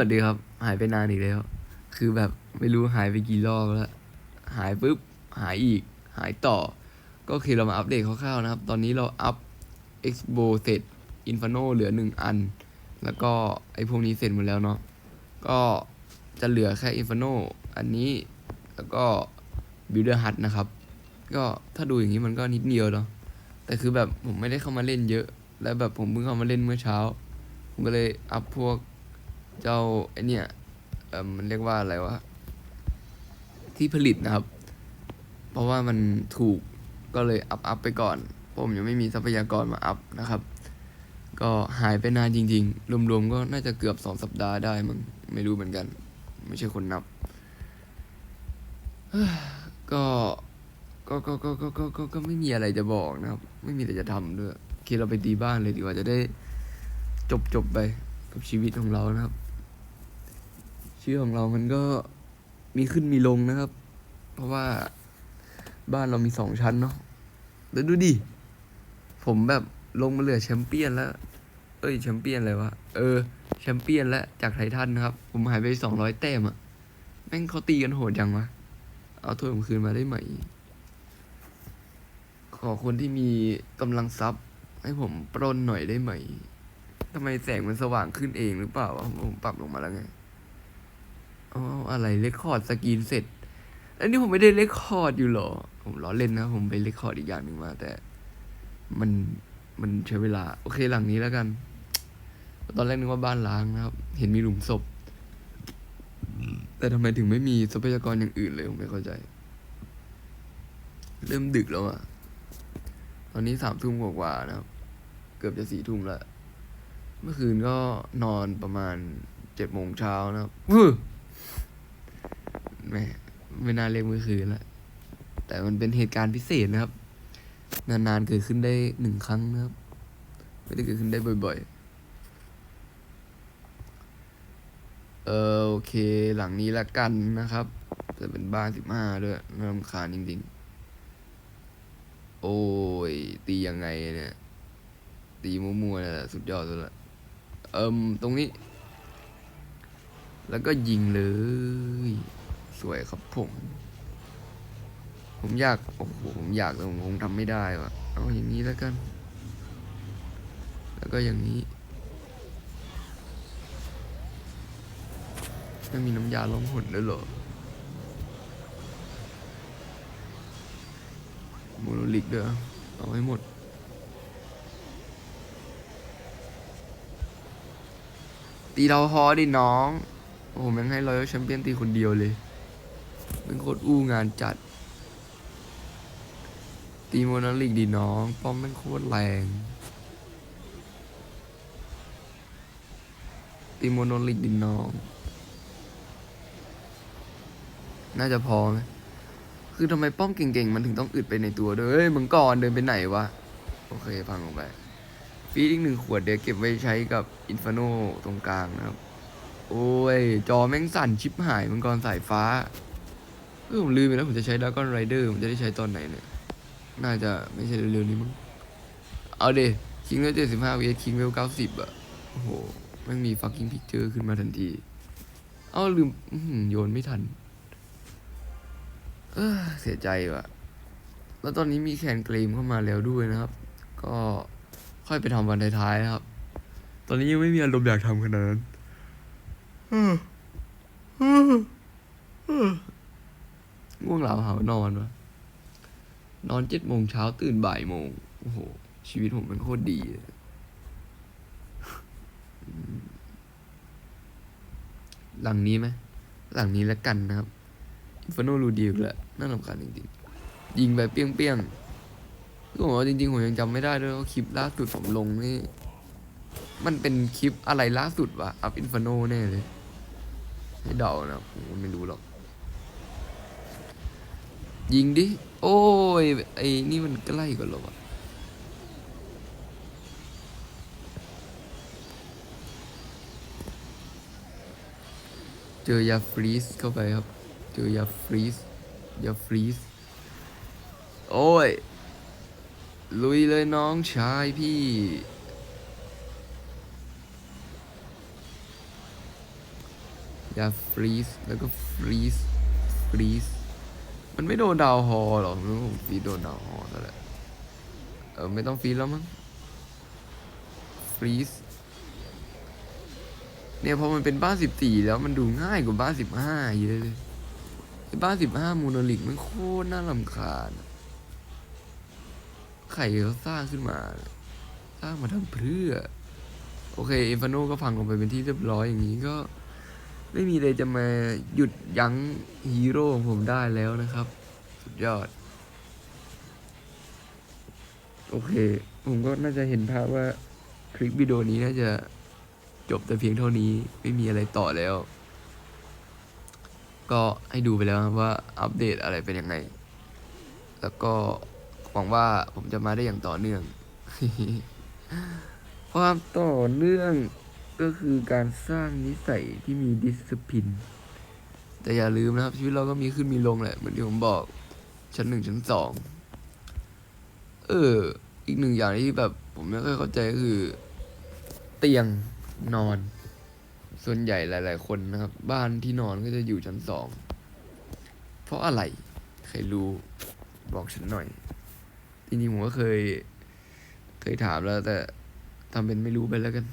วัสดีครับ หายไปนานอีกแล้ว คือแบบไม่รู้หายไปกี่รอบแล้ว หายปุ๊บ หายอีก หายต่อ ก็คือเรามาอัปเดตคร่าวๆนะครับ ตอนนี้เราอัพ Expo เสร็จ Inferno เหลือหนึ่งอัน แล้วก็ไอ้พวกนี้เสร็จหมดแล้วเนาะ ก็จะเหลือแค่ Inferno อันนี้ แล้วก็ Builder Hut นะครับ ก็ถ้าดูอย่างนี้มันก็นิดเดียวเนาะ แต่คือแบบผมไม่ได้เข้ามาเล่นเยอะ แล้วแบบผมเพิ่งเข้ามาเล่นเมื่อเช้า ผมก็เลยอัพพวก เจ้าไอเนี่ยเออมันเรียกว่าอะไรวะที่ผลิตนะครับ เพราะว่ามันถูกก็เลยอัพอัพไปก่อนผมยังไม่มีทรัพยากรมาอัพนะครับ ก็หายไปนานจริง ๆ รวมๆก็น่าจะเกือบสองสัปดาห์ได้มั้งไม่รู้เหมือนกัน ไม่ใช่คนนับก็ก็ก็ก็ก็ก็ก็ก็ไม่มีอะไรจะบอกนะครับ ไม่มีอะไรจะทำด้วยโอเคเราไปตีบ้านเลยดีกว่าจะได้จบจบไปกับชีวิตของเรานะครับ ชีวิตของเรามันก็มีขึ้นมีลงนะครับ เพราะว่าบ้านเรามีสองชั้นเนาะแล้วดูดิ ผมแบบลงมาเหลือแชมเปี้ยนแล้ว เอ้ยแชมเปี้ยนอะไรวะ เออ แชมเปี้ยนแล้วจากไททันนะครับ ผมหายไปสองร้อยแต้มอะแม่งเขาตีกันโหดจังวะ เอาถ้วยผมคืนมาได้ไหม ขอคนที่มีกำลังทรัพย์ ให้ผมปล้นหน่อยได้ไหมทำไมแสงมันสว่างขึ้นเองหรือเปล่าวะผมปรับลงมาแล้วไง อ๋ออะไรเลคคอร์ดสกรีนเสร็จ อันนี้ผมไม่ได้เลคคอร์ดอยู่หรอ ผมล้อเล่นนะ ผมไปเลคคอร์ดอีกอย่างหนึ่งมา แต่ มันมันใช้เวลา โอเคหลังนี้แล้วกัน ตอนแรกนึกว่าบ้านล้างนะครับ เห็นมีหลุมศพ แต่ทำไมถึงไม่มีทรัพยากรอย่างอื่นเลยผมไม่เข้าใจ เริ่มดึกแล้วอะตอนนี้สามทุ่มกว่าๆนะครับ เกือบจะสี่ทุ่มแล้วเมื่อคืนก็นอนประมาณเจ็ดโมงเช้านะครับ แม่ไม่น่าเรียกมื่อคืนละแต่มันเป็นเหตุการณ์พิเศษนะครับ นานๆเกิดขึ้นได้หนึ่งครั้งนะครับ ไม่ได้เกิดขึ้นได้บ่อย ๆ เออโอเค หลังนี้ละกันนะครับ จะเป็นบ้านสิบห้าด้วยน่ารำคาญจริง ๆ โอ้ย ตียังไงเนี่ย ตีมั่วๆนี่แหละสุดยอดสุดละเอิมตรงนี้ แล้วก็ยิงเลย สวยครับผม ผมอยาก โอ้โห ผมอยากแต่ผมคงทำไม่ได้ว่ะ เอาอย่างนี้แล้วกัน แล้วก็อย่างนี้ไม่มีน้ำยาล้มหุ่นด้วยเหรอโมโนลิกเด้อเอาให้หมดตีเราฮอดิน้อง โอ้โหแม่งให้รอยัลแชมเปี้ยนตีคนเดียวเลย เป็นโคตรอู้งานจัด ตีโมนาลิกดีน้อง ป้อมแม่งโคตรแรง ตีโมโนลิกดีน้อง น่าจะพอไหมคือทำไมป้อมเก่งๆ มันถึงต้องอึดไปในตัวด้วยเฮ้ยมังกรเดินไปไหนวะ โอเคพังลงไปฟีดอีกหนึ่งขวดเดี๋ยวเก็บไว้ใช้กับอินฟ r โนตรงกลางนะครับ โอ้ย จอแม่งสั่นชิบหายมังกรสายฟ้า ออผมลืมไปแล้วผมจะใช้ด r ก g นไรเดอร์ผมจะได้ใช้ตอนไหนเนี่ยน่าจะไม่ใช่เร็วๆนี้มั้งเอาเดคิงเวลเจ็ดสิบห้าเวีคิงเวลเก้าสิบอะโอ้โหม่งมีฟักกิ้งพิกเจอร์ขึ้นมาทันที เอ้าลืมโยนไม่ทัน เออเสียใจว่ะ แล้วตอนนี้มีแคนเกรมเข้ามาแล้วด้วยนะครับ ก็ค่อยไปทำวันท้ายๆนะครับ ตอนนี้ยังไม่มีอารมณ์อยากทำขนาดนั้น ง่วงหลาหานอนวะนอนเจ็ดโมงเช้าตื่นบ่ายโมงโอ้โห ชีวิตผมมันโคตรดีหลังนี้ไหมหลังนี้แล้วกันนะครับอินฟโนรูดีอีกแล้วน่ารำคาญจริงๆ ยิงไปเปี้ยงเปี้ยงๆคือผมว่าจริงๆ ผมยังจำไม่ได้ด้วยว่าคลิปล่าสุดผมลงนี่ มันเป็นคลิปอะไรล่าสุดวะอัพอินฟโนแน่เลย ให้เดานะผมไม่รู้หรอก ยิงดิ โอ้ย ไอ้นี่มันใกล้กว่าเหรอะเจอยาฟรีสเข้าไปครับ เจอยาฟรีสยาฟรีสโอ้ย ลุยเลยน้องชายพี่ ยาฟรีสแล้วก็ฟรีสฟรีส มันไม่โดนดาวฮอหรอกนึกว่าผมฟีดโดนดาวฮอซะแล้วเออไม่ต้องฟีดแล้วมั้งฟรีสเนี่ยพอมันเป็นบ้านสิบสี่แล้วมันดูง่ายกว่าบ้านสิบห้าเยอะเลยไอ้บ้านสิบห้ามูโนลิกมันโคตรน่าลำคาญใครเขาสร้างขึ้นมา สร้างมาทำเพื่อ โอเคอินฟาโนก็พังลงไปเป็นที่เรียบร้อยอย่างนี้ก็ ไม่มีอะไรจะมาหยุดยั้งฮีโร่ของผมได้แล้วนะครับ สุดยอด โอเค ผมก็น่าจะเห็นภาพว่า คลิปวิดีโอนี้น่าจะจบแต่เพียงเท่านี้ไม่มีอะไรต่อแล้ว ก็ให้ดูไปแล้วว่าอัปเดตอะไรเป็นยังไง แล้วก็หวังว่าผมจะมาได้อย่างต่อเนื่อง ความต่อเนื่อง ก็คือการสร้างนิสัยที่มีดิสซิ p ลินแต่อย่าลืมนะครับชีวิตเราก็มีขึ้นมีลงแหละ เหมือนที่ผมบอก ชั้นหนึ่งชั้นสองเออ อีกหนึ่งอย่างที่แบบ ผมไม่ค่อยเข้าใจก็คือ เตียงนอน ส่วนใหญ่หลาย ๆ คนนะครับ บ้านที่นอนก็จะอยู่ชั้นสองเพราะอะไร ใครรู้บอกฉันหน่อยจริงๆผมก็เคย เคยถามแล้วแต่ทำเป็นไม่รู้ไปแล้วกัน